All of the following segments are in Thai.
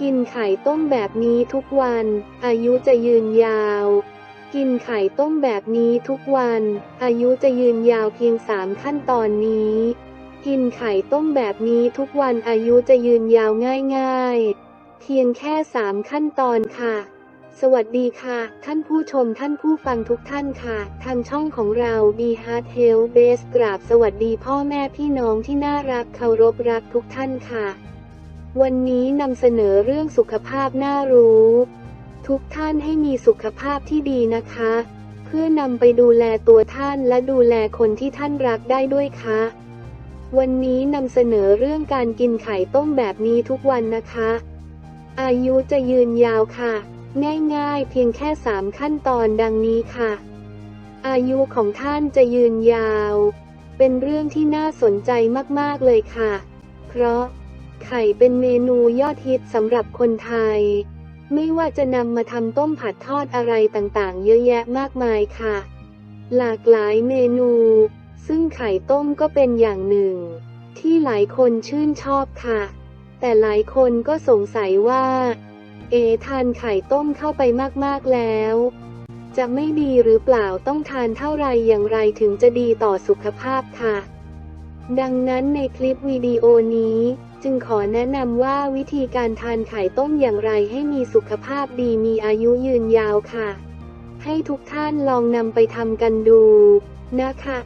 กินไข่ต้มแบบนี้ทุกวัน อายุจะยืนยาว กินไข่ต้มแบบนี้ทุกวัน อายุจะยืนยาวเพียงสามขั้นตอนนี้ กินไข่ต้มแบบนี้ทุกวันอายุจะยืนยาวง่ายๆ เพียงแค่สามขั้นตอนค่ะ สวัสดีค่ะ ท่านผู้ชมท่านผู้ฟังทุกท่านค่ะ ทางช่องของเรา b Heart Health Base กราบสวัสดีพ่อแม่พี่น้องที่น่ารักเคารพรักทุกท่านค่ะ วันนี้นำเสนอเรื่องสุขภาพน่ารู้ ทุกท่านให้มีสุขภาพที่ดีนะคะ เพื่อนำไปดูแลตัวท่านและดูแลคนที่ท่านรักได้ด้วยค่ะ วันนี้นำเสนอเรื่องการกินไข่ต้มแบบนี้ทุกวันนะคะ อายุจะยืนยาวค่ะ ง่ายๆเพียงแค่ 3 ขั้นตอนดังนี้ค่ะ อายุของท่านจะยืนยาว เป็นเรื่องที่น่าสนใจมากๆเลยค่ะ เพราะ ไข่เป็นเมนูยอดฮิตสำหรับคนไทย ไม่ว่าจะนำมาทำต้มผัดทอดอะไรต่างๆ เยอะแยะมากมายค่ะ หลากหลายเมนู ซึ่งไข่ต้มก็เป็นอย่างหนึ่ง ที่หลายคนชื่นชอบค่ะ แต่หลายคนก็สงสัยว่า เอทานไข่ต้มเข้าไปมากๆแล้ว จะไม่ดีหรือเปล่าต้องทานเท่าไรอย่างไรถึงจะดีต่อสุขภาพค่ะ ดังนั้นในคลิปวิดีโอนี้ จึงขอแนะนำว่าวิธีการทานไข่ต้มอย่างไรให้มีสุขภาพดีมีอายุยืนยาวค่ะ ให้ทุกท่านลองนำไปทำกันดูนะคะ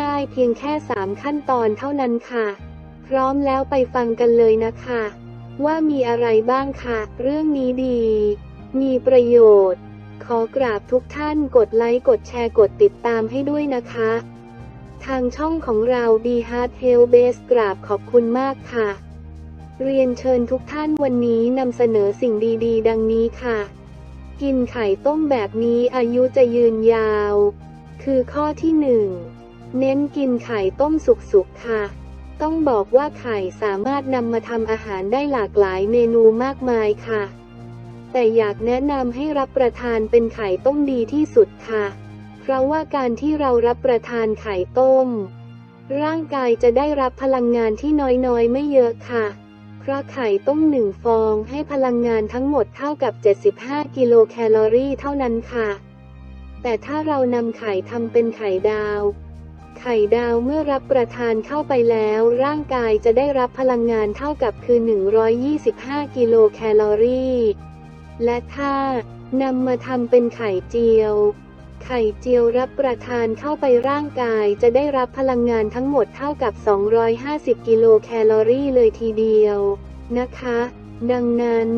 ง่ายๆ เพียงแค่ 3 ขั้นตอนเท่านั้นค่ะ พร้อมแล้วไปฟังกันเลยนะคะ ว่ามีอะไรบ้างค่ะ เรื่องนี้ดี มีประโยชน์ ขอกราบทุกท่านกดไลค์กดแชร์กดติดตามให้ด้วยนะคะทางช่องของเรา d Heart Health Base กราบขอบคุณมากค่ะ เรียนเชิญทุกท่านวันนี้นำเสนอสิ่งดี ๆ ดังนี้ค่ะ กินไข่ต้มแบบนี้อายุจะยืนยาว คือข้อที่หนึ่งเน้นกินไข่ต้มสุกๆค่ะ ต้องบอกว่าไข่สามารถนำมาทำอาหารได้หลากหลายเมนูมากมายค่ะ แต่อยากแนะนำให้รับประทานเป็นไข่ต้มดีที่สุดค่ะ เพราะว่าการที่เรารับประทานไข่ต้ม ร่างกายจะได้รับพลังงานที่น้อยๆ ไม่เยอะค่ะ เพราะไข่ต้มหนึ่งฟองให้พลังงานทั้งหมดเท่ากับ 75 กิโลแคลอรี่เท่านั้นค่ะ แต่ถ้าเรานำไข่ทำเป็นไข่ดาว ไข่ดาวเมื่อรับประทานเข้าไปแล้ว ร่างกายจะได้รับพลังงานเท่ากับคือ 125 กิโลแคลอรี่ และถ้านำมาทำเป็นไข่เจียว ไข่เจียวรับประทานเข้าไปร่างกายจะได้รับพลังงานทั้งหมดเท่ากับ 250 กิโลแคลอรี่เลยทีเดียว นะคะ ดังนั้น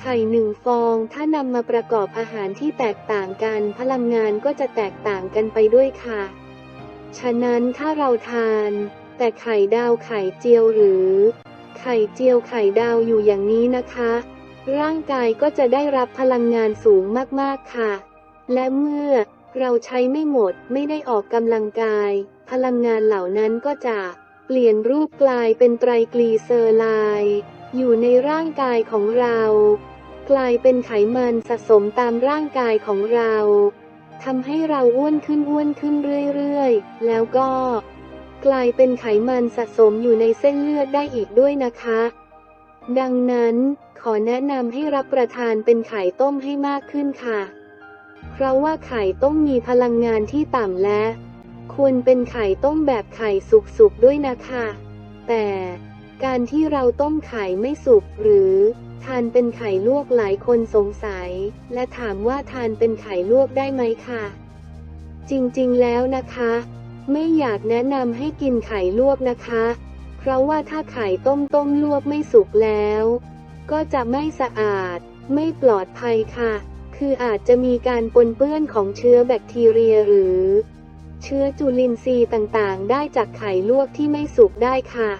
ไข่หนึ่งฟองถ้านำมาประกอบอาหารที่แตกต่างกันพลังงานก็จะแตกต่างกันไปด้วยค่ะ ฉะนั้นถ้าเราทาน แต่ไข่ดาวไข่เจียวหรือ ไข่เจียวไข่ดาวอยู่อย่างนี้นะคะ ร่างกายก็จะได้รับพลังงานสูงมากๆค่ะ และเมื่อเราใช้ไม่หมดไม่ได้ออกกำลังกาย พลังงานเหล่านั้นก็จะเปลี่ยนรูปกลายเป็นไตรกลีเซอร์ไลน์ อยู่ในร่างกายของเรา กลายเป็นไขมันสะสมตามร่างกายของเราทำให้เราอ้วนขึ้นอ้วนขึ้นเรื่อยๆ แล้วก็ กลายเป็นไขมันสะสมอยู่ในเส้นเลือดได้อีกด้วยนะคะ ดังนั้นขอแนะนำให้รับประทานเป็นไข่ต้มให้มากขึ้นค่ะ เพราะว่าไข่ต้มมีพลังงานที่ต่ำและ ควรเป็นไข่ต้มแบบไข่สุกๆด้วยนะคะ แต่การที่เราต้มไข่ไม่สุกหรือทานเป็นไข่ลวกหลายคนสงสัย และถามว่าทานเป็นไข่ลวกได้ไหมค่ะจริงๆแล้วนะคะ ไม่อยากแนะนำให้กินไข่ลวกนะคะ เพราะว่าถ้าไข่ต้มต้มลวกไม่สุกแล้ว ก็จะไม่สะอาด ไม่ปลอดภัยค่ะ คืออาจจะมีการปนเปื้อนของเชื้อแบคทีเรียหรือ เชื้อจุลินทรีย์ต่างๆ ได้จากไข่ลวกที่ไม่สุกได้ค่ะ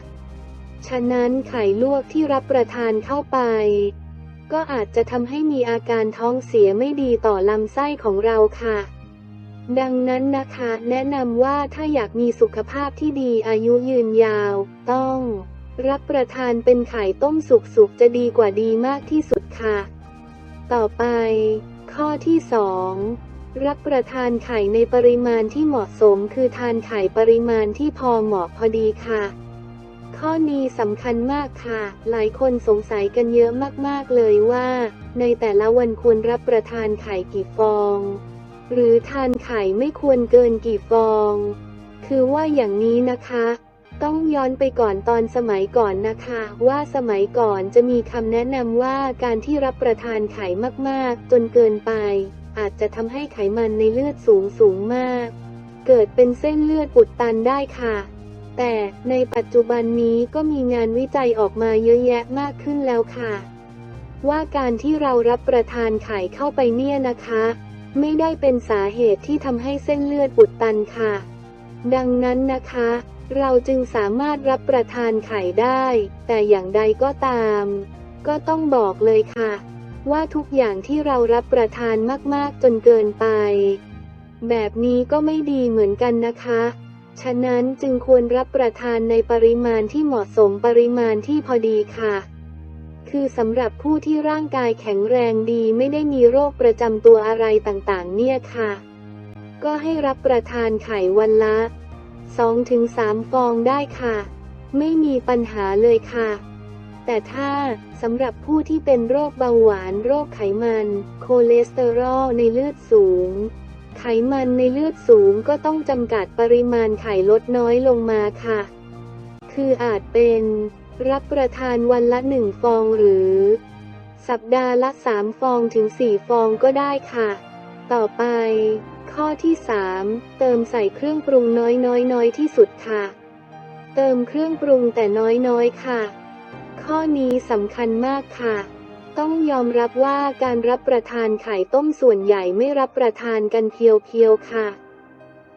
ฉะนั้นไข่ลวกที่รับประทานเข้าไป ก็อาจจะทำให้มีอาการท้องเสียไม่ดีต่อลำไส้ของเราค่ะดังนั้นนะคะ แนะนำว่าถ้าอยากมีสุขภาพที่ดีอายุยืนยาว ต้อง รับประทานเป็นไข่ต้มสุกๆจะดีกว่าดีมากที่สุดค่ะ ต่อไป ข้อที่ 2 รับประทานไข่ในปริมาณที่เหมาะสมคือทานไข่ปริมาณที่พอเหมาะพอดีค่ะข้อข้อนี้สำคัญมากค่ะ หลายคนสงสัยกันเยอะมากๆเลยว่า ในแต่ละวันควรรับประทานไข่กี่ฟอง หรือทานไข่ไม่ควรเกินกี่ฟอง คือว่าอย่างนี้นะคะ ต้องย้อนไปก่อนตอนสมัยก่อนนะคะ ว่าสมัยก่อนจะมีคำแนะนำว่าการที่รับประทานไข่มากๆ จนเกินไป อาจจะทำให้ไขมันในเลือดสูงสูงมาก เกิดเป็นเส้นเลือดอุดตันได้ค่ะ แต่ในปัจจุบันนี้ก็มีงานวิจัยออกมาเยอะแยะมากขึ้นแล้วค่ะ ว่าการที่เรารับประทานไข่เข้าไปเนี่ยนะคะ ไม่ได้เป็นสาเหตุที่ทำให้เส้นเลือดอุดตันค่ะ ดังนั้นนะคะ เราจึงสามารถรับประทานไข่ได้ แต่อย่างใดก็ตาม ก็ต้องบอกเลยค่ะ ว่าทุกอย่างที่เรารับประทานมากๆจนเกินไป แบบนี้ก็ไม่ดีเหมือนกันนะคะ ฉะนั้นจึงควรรับประทานในปริมาณที่เหมาะสมปริมาณที่พอดีค่ะ คือสำหรับผู้ที่ร่างกายแข็งแรงดีไม่ได้มีโรคประจำตัวอะไรต่างๆ เนี่ยค่ะ ก็ให้รับประทานไข่วันละ 2-3 ฟองได้ค่ะ ไม่มีปัญหาเลยค่ะ แต่ถ้าสำหรับผู้ที่เป็นโรคเบาหวาน โรคไขมัน โคเลสเตอรอลในเลือดสูง ไขมันในเลือดสูงก็ต้องจำกัดปริมาณไข่ลดน้อยลงมาค่ะ คืออาจเป็น รับประทานวันละหนึ่งฟองหรือ สัปดาห์ละสามฟองถึงสี่ฟองก็ได้ค่ะ ต่อไป ข้อที่ 3 เติมใส่เครื่องปรุงน้อยน้อยน้อยที่สุดค่ะ เติมเครื่องปรุงแต่น้อยน้อยค่ะ ข้อนี้สำคัญมากค่ะ ต้องยอมรับว่าการรับประทานไข่ต้มส่วนใหญ่ไม่รับประทานกันเพียวๆค่ะ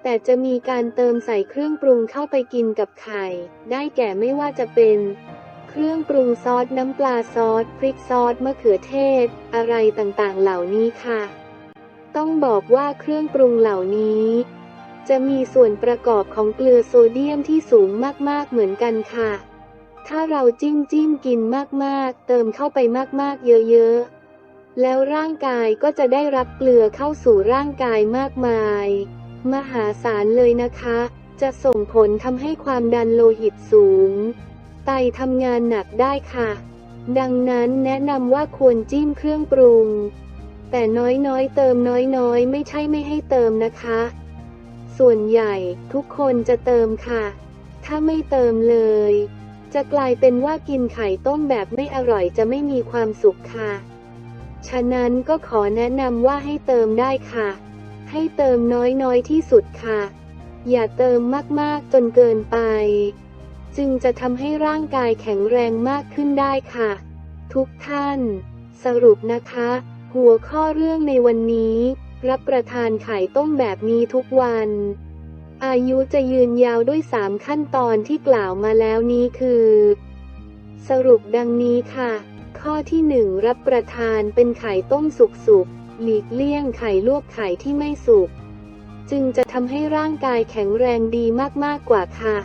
แต่จะมีการเติมใส่เครื่องปรุงเข้าไปกินกับไข่ ได้แก่ไม่ว่าจะเป็นเครื่องปรุงซอสน้ำปลาซอสพริกซอสมะเขือเทศ อะไรต่างๆ เหล่านี้ค่ะ ต้องบอกว่าเครื่องปรุงเหล่านี้ จะมีส่วนประกอบของเกลือโซเดียมที่สูงมากๆเหมือนกันค่ะ ถ้าเราจิ้มจิ้มกินมากๆ เติมเข้าไปมากๆ เยอะๆ แล้วร่างกายก็จะได้รับเกลือเข้าสู่ร่างกายมากมาย มหาศาลเลยนะคะ จะส่งผลทำให้ความดันโลหิตสูง ไตทำงานหนักได้ค่ะ ดังนั้นแนะนำว่าควรจิ้มเครื่องปรุง แต่น้อยๆ เติมน้อยๆ ไม่ใช่ไม่ให้เติมนะคะ ส่วนใหญ่ทุกคนจะเติมค่ะ ถ้าไม่เติมเลย จะกลายเป็นว่ากินไข่ต้มแบบไม่อร่อยจะไม่มีความสุขค่ะ ฉะนั้นก็ขอแนะนำว่าให้เติมได้ค่ะ ให้เติมน้อยๆ ที่สุดค่ะ อย่าเติมมากๆ จนเกินไป จึงจะทำให้ร่างกายแข็งแรงมากขึ้นได้ค่ะ ทุกท่าน สรุปนะคะ หัวข้อเรื่องในวันนี้ รับประทานไข่ต้มแบบนี้ทุกวัน อายุจะยืนยาวด้วย 3 ขั้นตอนที่กล่าวมาแล้วนี้คือ สรุปดังนี้ค่ะ ข้อที่ 1 รับประทานเป็นไข่ต้มสุกๆหลีกเลี่ยงไข่ลวกไข่ที่ไม่สุก จึงจะทำให้ร่างกายแข็งแรงดีมากๆกว่าค่ะ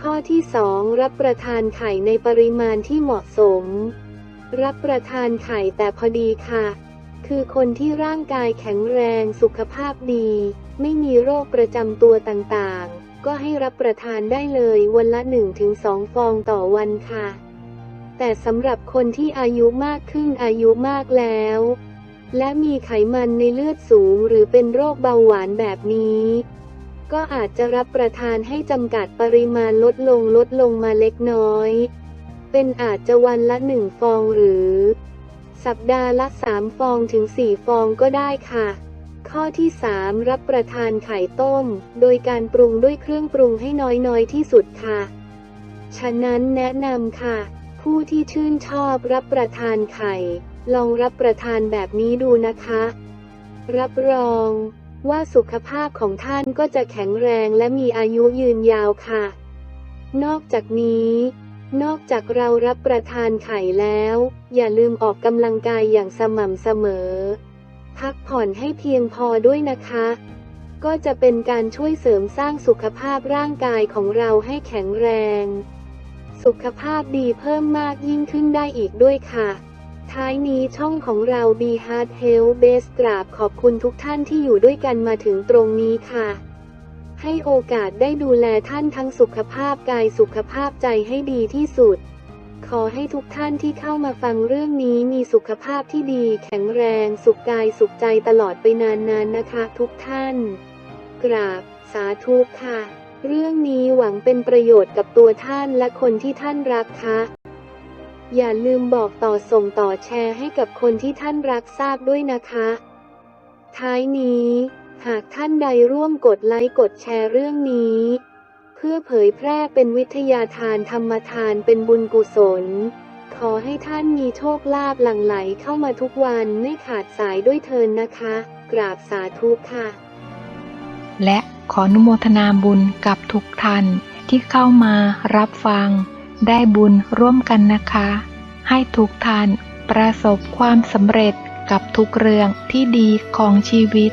ข้อที่ 2 รับประทานไข่ในปริมาณที่เหมาะสม รับประทานไข่แต่พอดีค่ะ คือคนที่ร่างกายแข็งแรงสุขภาพดี ไม่มีโรคประจำตัวต่างๆ ก็ให้รับประทานได้เลยวันละ 1-2 ฟองต่อวันค่ะ แต่สำหรับคนที่อายุมากขึ้นอายุมากแล้ว และมีไขมันในเลือดสูงหรือเป็นโรคเบาหวานแบบนี้ ก็อาจจะรับประทานให้จำกัดปริมาณลดลงลดลงมาเล็กน้อย เป็นอาจจะวันละหนึ่งฟองหรือ สัปดาห์ละ 3 ฟองถึง 4 ฟองก็ได้ค่ะ ข้อที่ 3 รับประทานไข่ต้ม โดยการปรุงด้วยเครื่องปรุงให้น้อยๆที่สุดค่ะ ฉะนั้นแนะนำค่ะ ผู้ที่ชื่นชอบรับประทานไข่ ลองรับประทานแบบนี้ดูนะคะ รับรองว่าสุขภาพของท่านก็จะแข็งแรงและมีอายุยืนยาวค่ะ นอกจากนี้ นอกจากเรารับประทานไข่แล้ว อย่าลืมออกกำลังกายอย่างสม่ำเสมอ พักผ่อนให้เพียงพอด้วยนะคะ ก็จะเป็นการช่วยเสริมสร้างสุขภาพร่างกายของเราให้แข็งแรง สุขภาพดีเพิ่มมากยิ่งขึ้นได้อีกด้วยค่ะ ท้ายนี้ช่องของเรา Be Heart Health Base กราบขอบคุณทุกท่านที่อยู่ด้วยกันมาถึงตรงนี้ค่ะ ให้โอกาสได้ดูแลท่านทั้งสุขภาพกายสุขภาพใจให้ดีที่สุด ขอให้ทุกท่านที่เข้ามาฟังเรื่องนี้มีสุขภาพที่ดี แข็งแรง สุขกายสุขใจตลอดไปนานๆนะคะ ทุกท่าน กราบ สาธุค่ะ เรื่องนี้หวังเป็นประโยชน์กับตัวท่านและคนที่ท่านรักค่ะอย่าลืมบอกต่อส่งต่อแชร์ให้กับคนที่ท่านรักทราบด้วยนะคะ ท้ายนี้ หากท่านใดร่วมกดไลค์กดแชร์เรื่องนี้ เพื่อเผยแพร่เป็นวิทยาทานธรรมทานเป็นบุญกุศล ขอให้ท่านมีโชคลาภหลั่งไหลเข้ามาทุกวันไม่ขาดสายด้วยเทินนะคะ กราบสาธุค่ะ และขออนุโมทนาบุญกับทุกท่านที่เข้ามารับฟัง ได้บุญร่วมกันนะคะ ให้ทุกท่านประสบความสำเร็จกับทุกเรื่องที่ดีของชีวิต